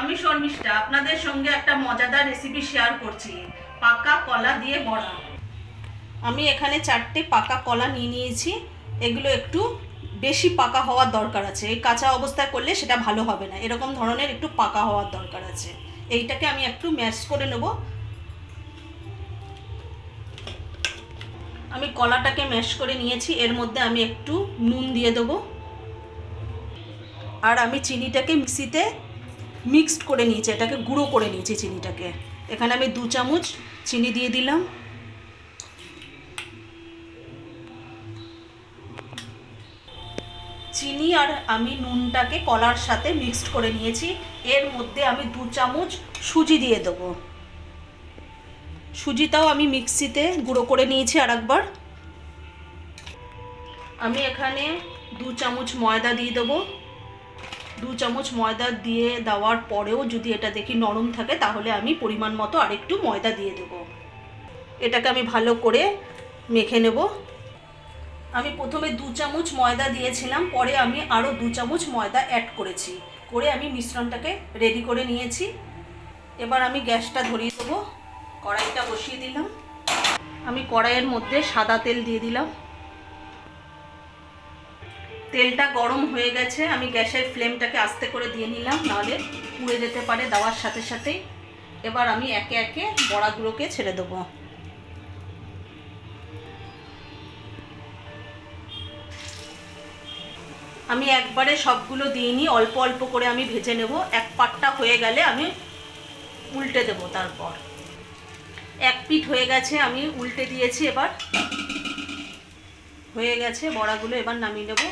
আমি শর্মিষ্ঠা, আপনাদের সঙ্গে একটা মজাদার রেসিপি শেয়ার করছি, পাকা কলা দিয়ে বড়া। আমি এখানে চারটে পাকা কলা নিয়ে নিয়েছি, এগুলো একটু বেশি পাকা হওয়ার দরকার আছে। এই কাঁচা অবস্থায় করলে সেটা ভালো হবে না। এরকম ধরনের একটু পাকা হওয়ার দরকার আছে। এইটাকে আমি একটু ম্যাশ করে নেব। আমি কলাটাকে ম্যাশ করে নিয়েছি, এর মধ্যে আমি একটু নুন দিয়ে দেবো। আর আমি চিনিটাকে মিক্সিতে মিক্সড করে নিয়েছি, এটাকে গুঁড়ো করে নিয়েছি চিনিটাকে। এখানে আমি দু চামচ চিনি দিয়ে দিলাম। চিনি আর আমি নুনটাকে কলার সাথে মিক্সড করে নিয়েছি। এর মধ্যে আমি দু চামচ সুজি দিয়ে দেবো। সুজিটাও আমি মিক্সিতে গুঁড়ো করে নিয়েছি আর একবার আমি এখানে দু চামচ ময়দা দিয়ে দেবো। দু চামচ ময়দা দিয়ে দেওয়ার পরেও যদি এটা দেখি নরম থাকে, তাহলে আমি পরিমাণ মতো আরেকটু ময়দা দিয়ে দেবো। এটাকে আমি ভালো করে মেখে নেব। আমি প্রথমে দু চামচ ময়দা দিয়েছিলাম, পরে আমি আরও দু চামচ ময়দা অ্যাড করেছি। করে আমি মিশ্রণটাকে রেডি করে নিয়েছি। এবার আমি গ্যাসটা ধরিয়ে দেবো। কড়াইটা বসিয়ে দিলাম। আমি কড়াইয়ের মধ্যে সাদা তেল দিয়ে দিলাম। তেলটা গরম হয়ে গেছে, আমি গ্যাসের ফ্লেমটাকে আস্তে করে দিয়ে নিলাম, নাহলে পুড়ে যেতে পারে দেওয়ার সাথে সাথেই। এবার আমি একে একে বড়াগুলোকে ছেড়ে দেবো। আমি একবারে সবগুলো দিইনি অল্প অল্প করে আমি ভেজে নেব। এক পাটটা হয়ে গেলে আমি উল্টে দেবো তারপর। এক পিঠ হয়ে গেছে, আমি উল্টে দিয়েছি এবার। হয়ে গেছে, বড়াগুলো এবার নামিয়ে নেব।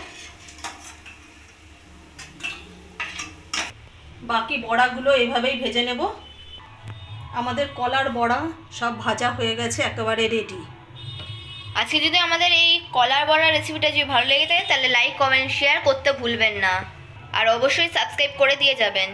বাকি বড়াগুলো এভাবেই ভেজে নেব। আমাদের কলার বড়া সব ভাজা হয়ে গেছে, একেবারে রেডি আজকে যদি আমাদের এই কলার বড়া রেসিপিটা যদি ভালো লেগে থাকে, তাহলে লাইক কমেন্ট শেয়ার করতে ভুলবেন না। আর অবশ্যই সাবস্ক্রাইব করে দিয়ে যাবেন।